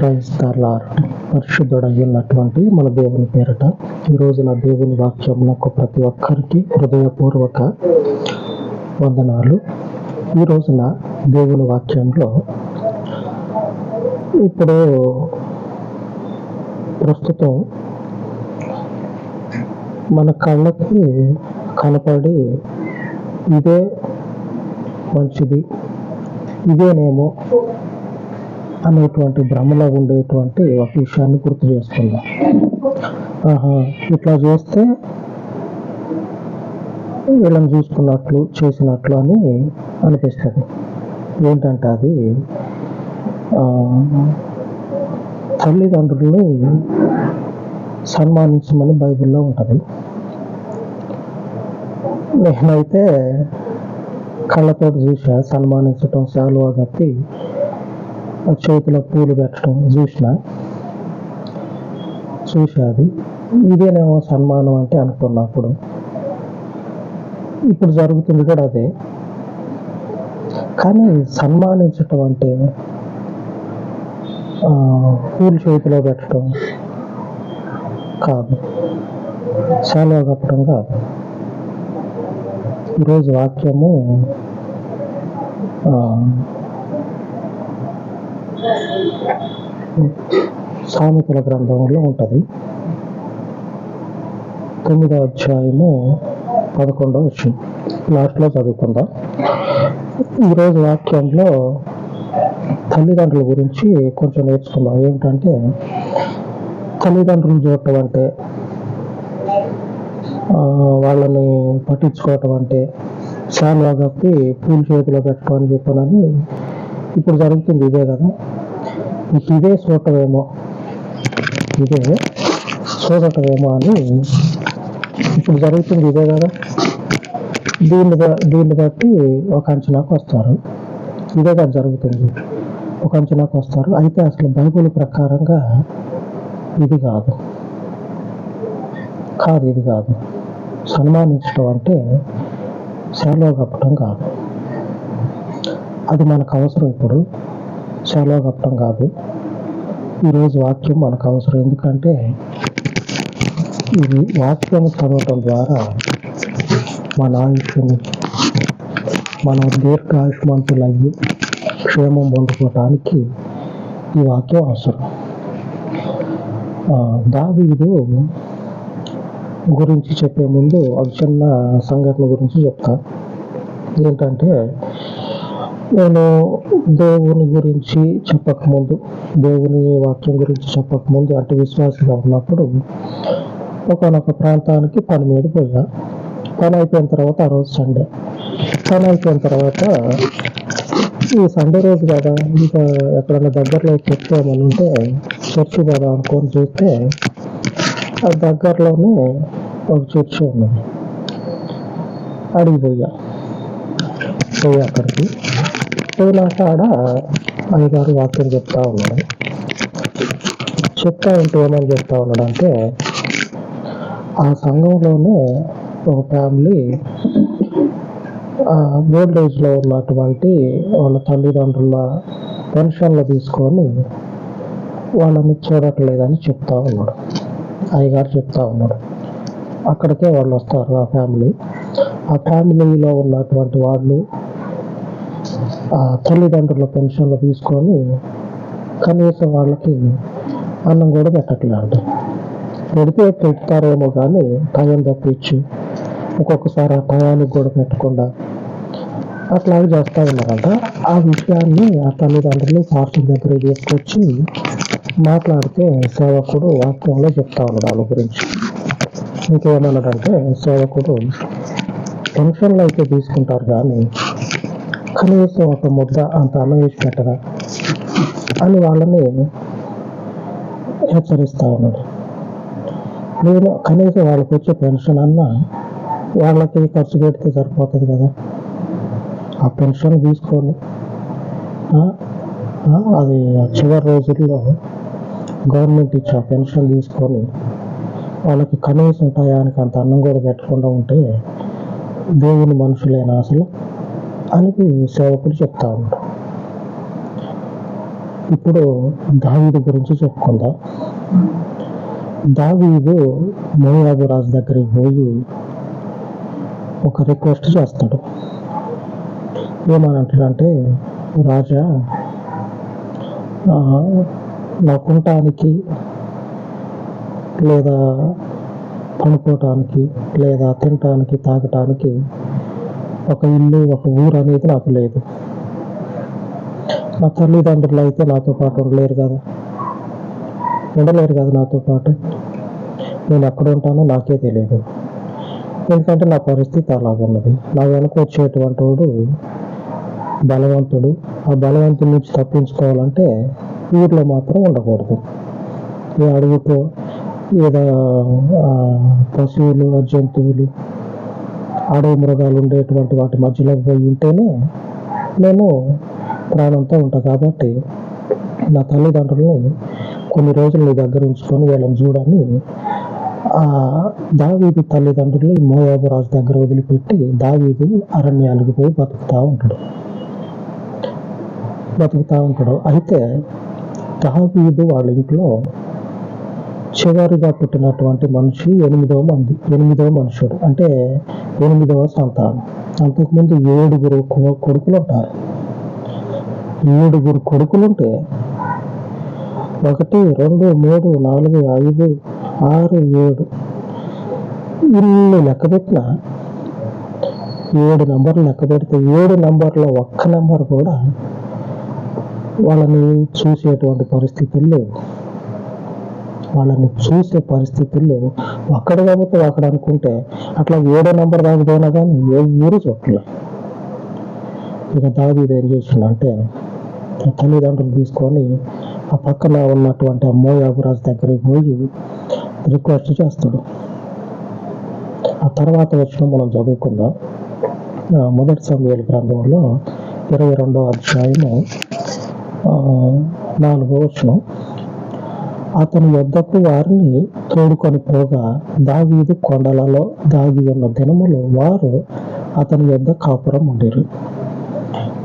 క్రైస్తలార్ పరిశుద్ధుడయ్యున్నటువంటి మన దేవుని పేరట ఈ రోజున దేవుని వాక్యమునకు ప్రతి ఒక్కరికి హృదయపూర్వక వందనాలు. ఈ రోజున దేవుని వాక్యంలో ఇప్పుడు ప్రస్తుతం మన కళ్ళకి కనపడి ఇదే మంచిది ఇదేనేమో అనేటువంటి భ్రమలో ఉండేటువంటి ఒక విషయాన్ని గుర్తు చేసుకుందాం. ఆహా ఇట్లా చేస్తే వీళ్ళని చూసుకున్నట్లు చేసినట్లు అని అనిపిస్తుంది. ఏంటంటే అది ఆ, తల్లిదండ్రుల్ని సన్మానించమని బైబిల్లో ఉంటుంది. నేనైతే కళ్ళతో చూసా సన్మానించటం శాలువా కప్పి చేతిలో పూలు పెట్టడం చూసిన? చూసా అది. ఇదేనేమో సన్మానం అంటే అనుకున్నప్పుడు ఇప్పుడు జరుగుతుంది కూడా అదే. కానీ సన్మానించటం అంటే ఆ, పూలు చేతిలో పెట్టడం కాదు. చాలా కప్పడం కాదు. ఈరోజు వాక్యము ఆ, సామెతల గ్రంథంలో ఉంటుంది. తొమ్మిదో అధ్యాయము పదకొండవ వచ్చింది లాస్ట్లో చదువుకుందాం. ఈరోజు వాక్యంలో తల్లిదండ్రుల గురించి కొంచెం నేర్చుకుందాం. ఏమిటంటే తల్లిదండ్రులు చూడటం అంటే ఆ, వాళ్ళని పట్టించుకోవటం అంటే చాలా కప్పి పూల చేతిలో పెట్టడం అని ఇప్పుడు జరుగుతుంది ఇదే కదా. ఇదే చూడటమేమో ఇదే చూడటమేమో అని ఇప్పుడు జరుగుతుంది ఇదే కదా. దీన్ని దీన్ని బట్టి ఒక అంచనాకు వస్తారు. ఇదే కదా జరుగుతుంది. ఒక అంచనాకు వస్తారు. అయితే అసలు బైబిల్ ప్రకారంగా ఇది కాదు. కాదు ఇది కాదు. సన్మానించడం అంటే శాలువా కప్పటం కాదు. అది మనకు అవసరం ఇప్పుడు. చాలా కప్పటం కాదు. ఈరోజు వాక్యం మనకు అవసరం. ఎందుకంటే ఇది వాక్యం చదవటం ద్వారా మన ఆయుష్ని మన దీర్ఘాయుష్మంతులయ్యి క్షేమం పొందుకోవటానికి ఈ వాక్యం అవసరం. దావీదు గురించి చెప్పే ముందు ఒక చిన్న సంఘటన గురించి చెప్తా. ఏంటంటే నేను దేవుని గురించి చెప్పకముందు దేవుని వాక్యం గురించి చెప్పకముందు అంటే విశ్వాసంగా ఉన్నప్పుడు ఒకనొక ప్రాంతానికి పని మీద పోయా. పని అయిపోయిన తర్వాత ఆ రోజు సండే. పని అయిపోయిన తర్వాత ఈ సండే రోజు కదా ఇంకా ఎక్కడన్నా దగ్గరలో చర్చి ఏమని ఉంటే చర్చి కదా అనుకొని చూస్తే ఆ దగ్గరలోనే ఒక చర్చి ఉన్నది. అడిగిపోయా. పోయి అక్కడికి పోయినాక ఆడ అయ్యగారు వాక్యం చెప్తా ఉన్నాడు. చెప్తా ఉంటే ఏమని చెప్తా ఉన్నాడు అంటే ఆ సంఘంలోనే ఒక ఫ్యామిలీ ఓల్డ్ ఏజ్లో ఉన్నటువంటి వాళ్ళ తల్లిదండ్రుల పెన్షన్లు తీసుకొని వాళ్ళని చూడట్లేదని చెప్తా ఉన్నాడు. అయ్యగారు చెప్తా ఉన్నాడు. అక్కడికే వాళ్ళు వస్తారు ఆ ఫ్యామిలీ. ఆ ఫ్యామిలీలో ఉన్నటువంటి వాళ్ళు తల్లిదండ్రుల పెన్షన్లు తీసుకొని కనీసం వాళ్ళకి అన్నం కూడా పెట్టట్లేదు పెడితే పెడతారేమో కానీ టైం తప్పించి ఒక్కొక్కసారి ఆ టయానికి కూడా పెట్టకుండా అట్లాగే చేస్తూ ఉన్నారంట. ఆ విషయాన్ని ఆ తల్లిదండ్రులు పాస్టర్ దగ్గర తీసుకొచ్చి మాట్లాడితే సేవకుడు వాక్యంలో చెప్తా ఉన్నాడు వాళ్ళ గురించి. ఇంకేమన్నాడంటే సేవకుడు పెన్షన్లు అయితే తీసుకుంటారు కానీ కనీసం ఒక ముద్ద అంత అన్నం వేసి పెట్టరా అని వాళ్ళని హెచ్చరిస్తా ఉన్నాడు. నేను కనీసం వాళ్ళకి వచ్చే పెన్షన్ అన్నా వాళ్ళకి ఖర్చు పెడితే సరిపోతుంది కదా? ఆ పెన్షన్ తీసుకొని ఆ, అది చివరి రోజుల్లో గవర్నమెంట్ ఇచ్చే ఆ పెన్షన్ తీసుకొని వాళ్ళకి కనీసం టయానికి అంత అన్నం కూడా పెట్టకుండా ఉంటే దేవుని మనుషులేనా అసలు? అని సేవకుడు చెప్తా ఉంటాడు ఇప్పుడు దావీదు గురించి చెప్పుకుందాం. దావీదు మోయాబు రాజు దగ్గరికి పోయి ఒక రిక్వెస్ట్ చేస్తాడు. ఏమనంటాడంటే రాజా ఆ, నాకుంటానికి లేదా పనుకోవటానికి లేదా తినటానికి తాగటానికి ఒక ఇల్లు ఒక ఊరు అనేది నాకు లేదు. నా తల్లిదండ్రులు అయితే నాతో పాటు ఉండలేరు కదా. ఉండలేరు కదా నాతో పాటు. నేను ఎక్కడ ఉంటానో నాకే తెలియదు ఎందుకంటే నా పరిస్థితి అలాగున్నది నా వెనక వచ్చేటువంటి వాడు బలవంతుడు. ఆ బలవంతుడి నుంచి తప్పించుకోవాలంటే ఊర్లో మాత్రం ఉండకూడదు. ఈ అడవితో ఏదో పశువులు జంతువులు ఆడే మృగాలు ఉండేటువంటి వాటి మధ్యలోకి పోయి ఉంటేనే నేను ప్రాణంతో ఉంటా. కాబట్టి నా తల్లిదండ్రులని కొన్ని రోజులు నీ దగ్గర ఉంచుకొని వీళ్ళని చూడని ఆ దావీదు తల్లిదండ్రులు మోయాబు రాజు దగ్గర వదిలిపెట్టి దావీదు అరణ్యానికి పోయి బతుకుతూ ఉంటాడు. బతుకుతూ ఉంటాడు. అయితే దావీదు వాళ్ళ ఇంట్లో చివరిగా పుట్టినటువంటి మనిషి ఎనిమిదవ మంది ఎనిమిదవ మనుషుడు. అంటే ఎనిమిదవ సంతానం. అంతకుముందు ఏడుగురు కొడుకులు ఉంటారు ఏడుగురు కొడుకులుంటే ఒకటి రెండు మూడు నాలుగు ఐదు ఆరు ఏడు. ఇల్లు లెక్క పెట్టిన ఏడు నంబర్లు లెక్క పెడితే ఏడు నంబర్లో ఒక్క నంబర్ కూడా వాళ్ళని చూసేటువంటి పరిస్థితులు లేవు. వాళ్ళని చూసే పరిస్థితులు లేవు అక్కడ కాబట్టి అక్కడ అనుకుంటే అట్లా ఏడో నెంబర్ దాకపోయినా కానీ ఎవరు చూడలే ఇక దావీదు ఏం చేసిండంటే అంటే తల్లిదండ్రులు తీసుకొని ఆ పక్కన ఉన్నటువంటి ఆ మోయాబురాజు దగ్గరికి పోయి రిక్వెస్ట్ చేస్తాడు. ఆ తర్వాత వచ్చిన మనం చదువుకుందాం. ఆ, మొదటి సమయాల గ్రంథంలో ఇరవై రెండవ అధ్యాయము ఆ, నాలుగో వచ్చినాం అతని యొద్దకు వారిని తోడుకొని పోగా దావీదు కొండలలో దాగి ఉన్న దినములు వారు అతని యొద్ద కాపురం ఉండేరు.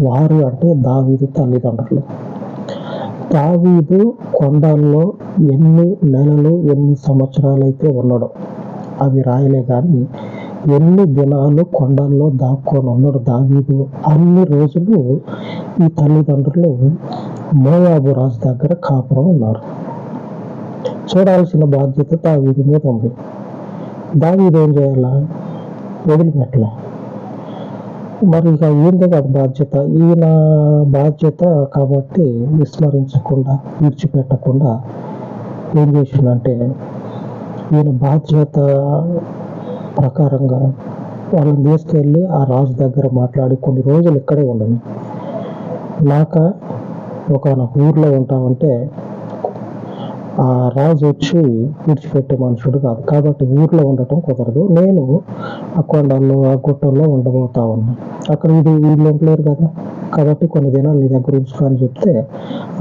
వారు అంటే దావీదు తల్లిదండ్రులు. దావీదు కొండల్లో ఎన్ని నెలలు ఎన్ని సంవత్సరాలు అయితే ఉండడం అవి రాయలే కానీ ఎన్ని దినాలు కొండల్లో దాక్కొని ఉన్నాడు దావీదు అన్ని రోజులు ఈ తల్లిదండ్రులు మోయాబు రాజు దగ్గర కాపురం ఉన్నారు. చూడాల్సిన బాధ్యత దావీది మీద ఉంది. దావీది ఏం చేయాలా? వదిలిపెట్టాల? మరి ఇక ఏంది కాదు బాధ్యత? ఈయన బాధ్యత కాబట్టి విస్మరించకుండా విడిచిపెట్టకుండా ఏం చేసిందంటే ఈయన బాధ్యత ప్రకారంగా వాళ్ళని తీసుకెళ్ళి ఆ రాజు దగ్గర మాట్లాడి కొన్ని రోజులు ఇక్కడే ఉండను. నాక ఒక ఊర్లో ఉంటామంటే ఆ రాజు వచ్చి విడిచిపెట్టే మనుషుడు కాదు. కాబట్టి ఊర్లో ఉండటం కుదరదు. నేను ఆ కొండల్లో ఆ గుట్టల్లో ఉండబోతా ఉన్నాను అక్కడ ఇది వీళ్ళు ఉండలేరు కదా. కాబట్టి కొన్ని దినాలు నీ దగ్గర ఉంచుకో అని చెప్తే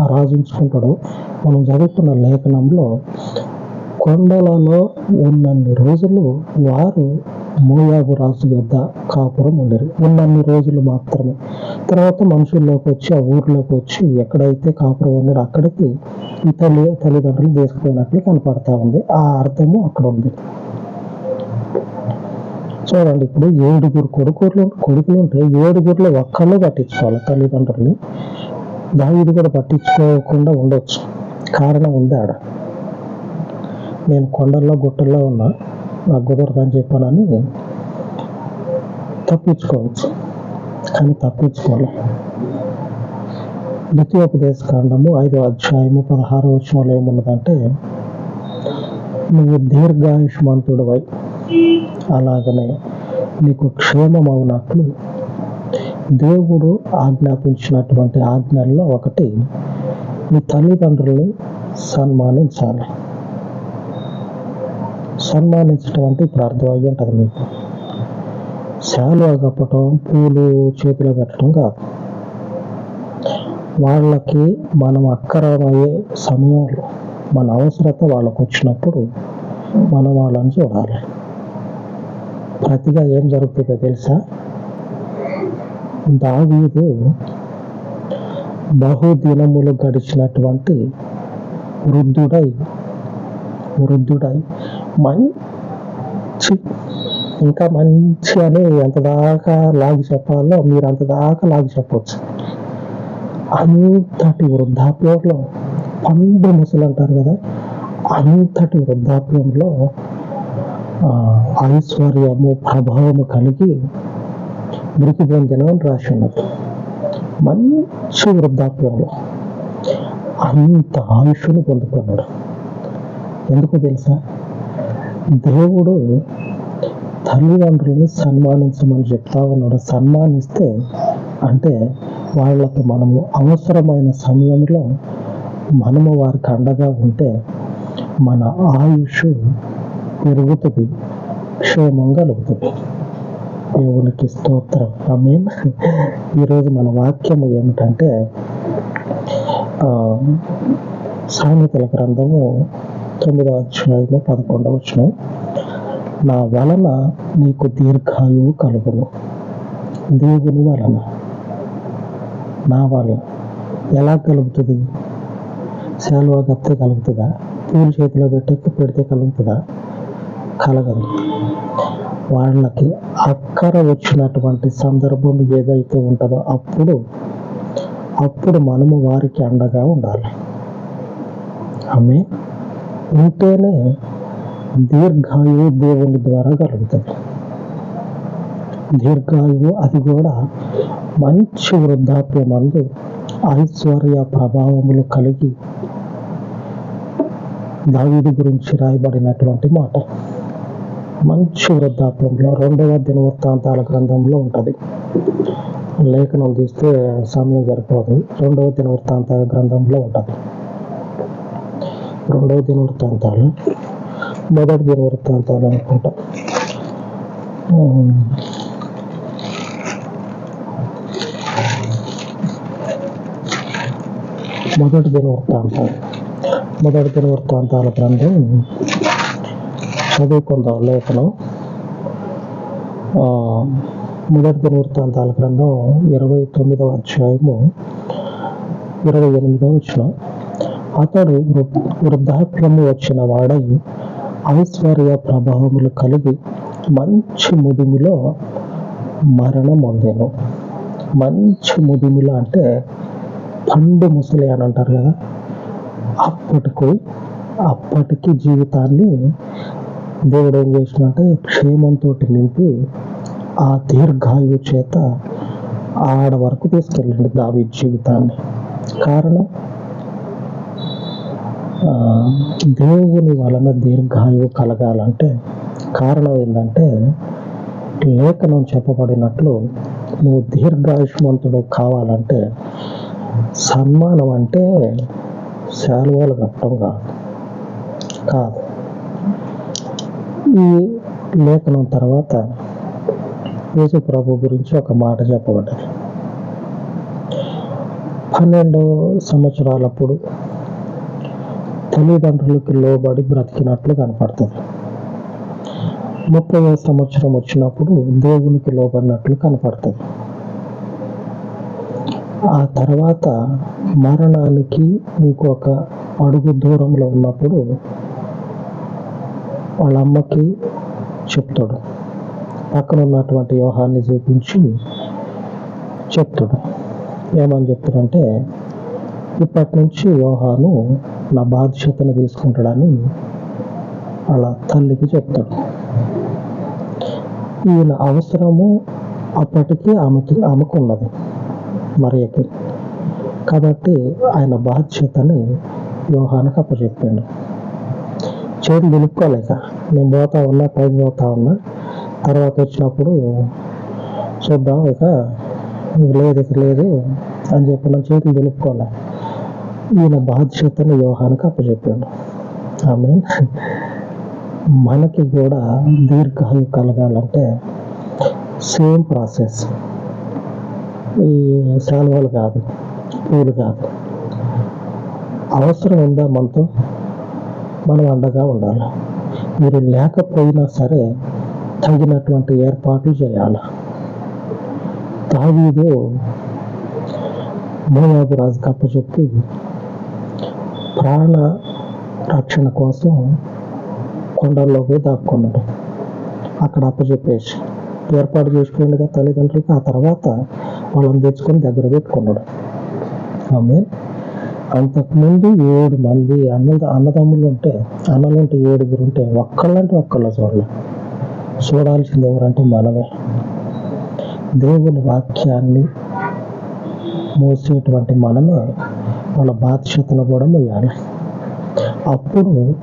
ఆ రాజు ఉంచుకుంటాడు. మనం చదువుకున్న లేఖనంలో కొండలలో ఉన్నన్ని రోజులు వారు మోయాబు రాజు యొద్ద కాపురం ఉండరు. ఉన్నన్ని రోజులు మాత్రమే. తర్వాత మనుషుల్లోకి వచ్చి ఆ ఊర్లోకి వచ్చి ఎక్కడైతే కాపురం ఉన్నాడో అక్కడికి ఈ తల్లి తల్లిదండ్రులు తీసుకుపోయినట్లు కనపడతా ఉంది. ఆ అర్థము అక్కడ ఉంది. చూడండి ఇప్పుడు ఏడుగురు కొడుకులు కొడుకులు ఉంటే ఏడుగురులో ఒక్కళ్ళు పట్టించుకోవాలి తల్లిదండ్రుల్ని. దావిది కూడా పట్టించుకోకుండా ఉండొచ్చు. కారణం ఉంది ఆడ. నేను కొండల్లో గుట్టల్లో ఉన్నా నాకు కుదరదని చెప్పానని తప్పించుకోవచ్చు. కానీ తప్పించుకోలే. ద్వితీయోపదేశ కాండము ఐదో అధ్యాయము పదహారో వచనంలో ఏమున్నదంటే నువ్వు దీర్ఘాయుష్మంతుడవై అలాగనే నీకు క్షేమం అవునట్లు దేవుడు ఆజ్ఞాపించినటువంటి ఆజ్ఞల్లో ఒకటి నీ తల్లిదండ్రుల్ని సన్మానించాలి. సన్మానించడం అంటే ఇప్పుడు అర్థమయ్యి ఉంటుంది మీకు. శాలువా కప్పటం పూలు చేతిలో పెట్టడం కాదు. వాళ్ళకి మనం అక్కరమయ్యే సమయంలో మన అవసరత వాళ్ళకు వచ్చినప్పుడు మనం వాళ్ళని చూడాలి. ప్రతిగా ఏం జరుగుతుందో తెలుసా? దావీదు బహుదినములు గడిచినటువంటి వృద్ధుడై వృద్ధుడై మంచి ఇంకా మంచి అని ఎంత దాకా లాగి చెప్పాలో మీరు అంత దాకా లాగి చెప్పవచ్చు అంతటి వృద్ధాప్యంలో పండు ముసలు అంటారు కదా అంతటి వృద్ధాప్యంలో ఆ, ఐశ్వర్యము ప్రభావము కలిగి మృతి పొందిన అని రాసి ఉన్నది మంచి వృద్ధాప్యంలో అంత ఆయుష్ను పొందుకున్నాడు. ఎందుకు తెలుసా? దేవుడు తల్లిదండ్రులని సన్మానించమని చెప్తా ఉన్నాడు. సన్మానిస్తే అంటే వాళ్ళకి మనము అవసరమైన సమయంలో మనము వారికి అండగా ఉంటే మన ఆయుష్ పెరుగుతుంది క్షేమం కలుగుతుంది. దేవునికి స్తోత్రం. ఆమె ఈరోజు మన వాక్యం ఏమిటంటే ఆ, సామెతల గ్రంథము తొమ్మిదవ అధ్యాయము పదకొండవ వచనం. నా వలన నీకు దీర్ఘాయువు కలుగును. దేవుని వలన. నా వలన. ఎలా కలుగుతుంది? శాలువా కప్తే కలుగుతుందా? పూలు చేతిలో పెట్టే పెడితే కలుగుతుందా? కలగదు. వాళ్ళకి అక్కర వచ్చినటువంటి సందర్భం ఏదైతే ఉంటుందో అప్పుడు అప్పుడు మనము వారికి అండగా ఉండాలి. ఆమె ఉంటేనే దీర్ఘాయువు దేవుని ద్వారా కలుగుతుంది దీర్ఘాయువు అది కూడా మంచి వృద్ధాప్యమందు ఐశ్వర్య ప్రభావములు కలిగి దావిడి గురించి రాయబడినటువంటి మాట. మంచి వృద్ధాప్యంలో రెండవ దినవృత్తాంతాల గ్రంథంలో ఉంటుంది. లేఖనం తీస్తే సమయం సరిపోదు. రెండవ దినవృత్తాంతాల గ్రంథంలో ఉంటుంది. రెండవ దినవృత్తాంతాలు మొదటి దిన వృత్తాంతాలు అనుకుంటా. మొదటి మొదటి దినవృత్తాంతాలు మొదటి దినవృత్తాంతాల గ్రంథం చదువుకుందాం లేఖనం. ఆ, మొదటి దినవృత్తాంతాల గ్రంథం ఇరవై తొమ్మిదవ అధ్యాయము ఇరవై ఎనిమిదవ వచ్చిన అతడు వృ- వృద్ధాప్యము వచ్చిన వాడై ఐశ్వర్య ప్రభావములు కలిగి మంచి ముదిములో మరణం పొందాను. మంచి ముదిమిలో అంటే పండు ముసలి అని అంటారు కదా. అప్పటికి అప్పటికి జీవితాన్ని దేవుడు ఏం చేసినంటే క్షేమంతో నింపి ఆ దీర్ఘాయువు చేత ఆడ వరకు తీసుకెళ్ళండి దావి జీవితాన్ని. కారణం? దేవుని వలన దీర్ఘాయువు కలగాలంటే కారణం ఏంటంటే లేఖనం చెప్పబడినట్లు నువ్వు దీర్ఘాయుష్మంతుడు కావాలంటే సన్మానం అంటే శాలువాలు కట్టడం కాదు. కాదు. ఈ లేఖనం తర్వాత యేసు ప్రభు గురించి ఒక మాట చెప్పబడ్డది. పన్నెండు సంవత్సరాలప్పుడు తల్లిదండ్రులకి లోబడి బ్రతికినట్లు కనపడుతుంది. ముప్పై సంవత్సరం వచ్చినప్పుడు దేవునికి లోబడినట్లు కనపడుతుంది. ఆ తర్వాత మరణానికి ఇంకొక అడుగు దూరంలో ఉన్నప్పుడు వాళ్ళ అమ్మకి చెప్తాడు. పక్కన ఉన్నటువంటి వ్యూహాన్ని చూపించి చెప్తాడు. ఏమని చెప్తాడంటే ఇప్పటి నుంచి వ్యూహాను నా బాధ్యతను తీసుకుంటాడని వాళ్ళ తల్లికి చెప్తాడు. ఈయన అవసరము అప్పటికి ఆమెకి ఆమెకు ఉన్నది మరియకి. కాబట్టి ఆయన బాధ్యతని వ్యూహానికి అప్పచెప్పాడు. చేతులు నిలుపుకోలేక నేను పోతా ఉన్నా పైకి పోతా ఉన్నా తర్వాత వచ్చినప్పుడు చూద్దాం ఇక లేదు ఇక లేదు అని చెప్పి నా చేతులు నిలుపుకోలే. ఈయన బాధ్యతను యోహానికి అప్పచెప్పాడు. ఆమె మనకి కూడా దీర్ఘాయు కలగాలంటే సేమ్ ప్రాసెస్. ఈ శాలువాలు కాదు పూలు కాదు. అవసరం ఉందా మనతో? మనం అండగా ఉండాలి. మీరు లేకపోయినా సరే తగినటువంటి ఏర్పాట్లు చేయాలి. దావీదు మోయాబు రాజు కప్ప చెప్పి ప్రాణ రక్షణ కోసం కొండల్లోకి దాక్కున్నాడు. అక్కడ అప్పచెప్పేసి ఏర్పాటు చేసుకున్నాడుగా తల్లిదండ్రులకి. ఆ తర్వాత వాళ్ళని తెచ్చుకొని దగ్గర పెట్టుకున్నాడు. ఆమె అంతకుముందు ఏడు మంది అన్న అన్నదమ్ములు ఉంటే అన్నలు ఉంటే ఏడుగురు ఉంటే ఒక్కళ్ళంటే ఒక్కళ్ళ చూడాలి చూడాల్సింది ఎవరంటే మనమే. దేవుని వాక్యాన్ని మోసేటువంటి మనమే మన బాధ్యతను కూడా మొయ్యాలి అప్పుడు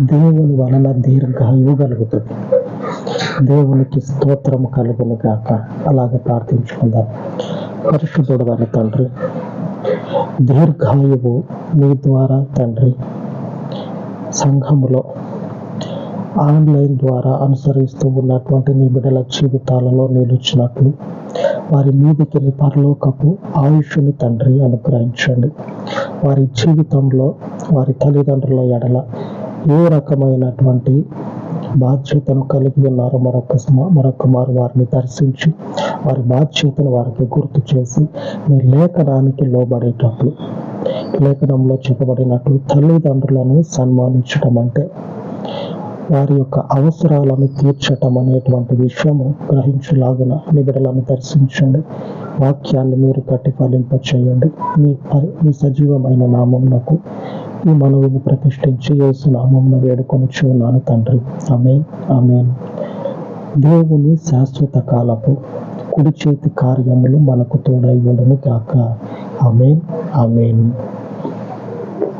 దేవుని వలన దీర్ఘాయువు కలుగుతుంది. దేవునికి స్తోత్రం కలుగును కాక అలాగే ప్రార్థించుకుందాం. పరిశుద్ధుడు అని తండ్రి దీర్ఘాయువు మీ ద్వారా తండ్రి. సంఘములో ఆన్లైన్ ద్వారా అనుసరిస్తూ ఉన్నటువంటి నీ బిడ్డల జీవితాలలో నిలిచినట్లు వారి మీదకి నీ పరలోకపు ఆయుష్ని తండ్రి అనుగ్రహించండి. వారి జీవితంలో వారి తల్లిదండ్రుల ఎడల ఏ రకమైనటువంటి బాధ్యతను కలిగి ఉన్నారో మరొక మరొకమారు మరొక మారు వారిని దర్శించి వారి బాధ్యతను వారికి గుర్తు చేసి మీ లేఖనానికి లోబడేటట్లు లేఖనంలో చెప్పబడినట్లు తల్లిదండ్రులను సన్మానించడం అంటే వారి యొక్క అవసరాలను తీర్చటం అనేటువంటి విషయము గ్రహించులాగిన నిబిడలను దర్శించండి. వాక్యాన్ని మీరు ప్రతిఫలింప చేయండి మీ మీ సజీవమైన నామంనకు ఈ మనవిని ప్రతిష్ఠించి యేసు నామంను వేడుకొని చూన్నాను తండ్రి. అమేన్ అమేన్ దేవుని శాశ్వత కాలపు కుడి చేతి కార్యములు మనకు తోడై ఉండును కాక అమేన్ అమేన్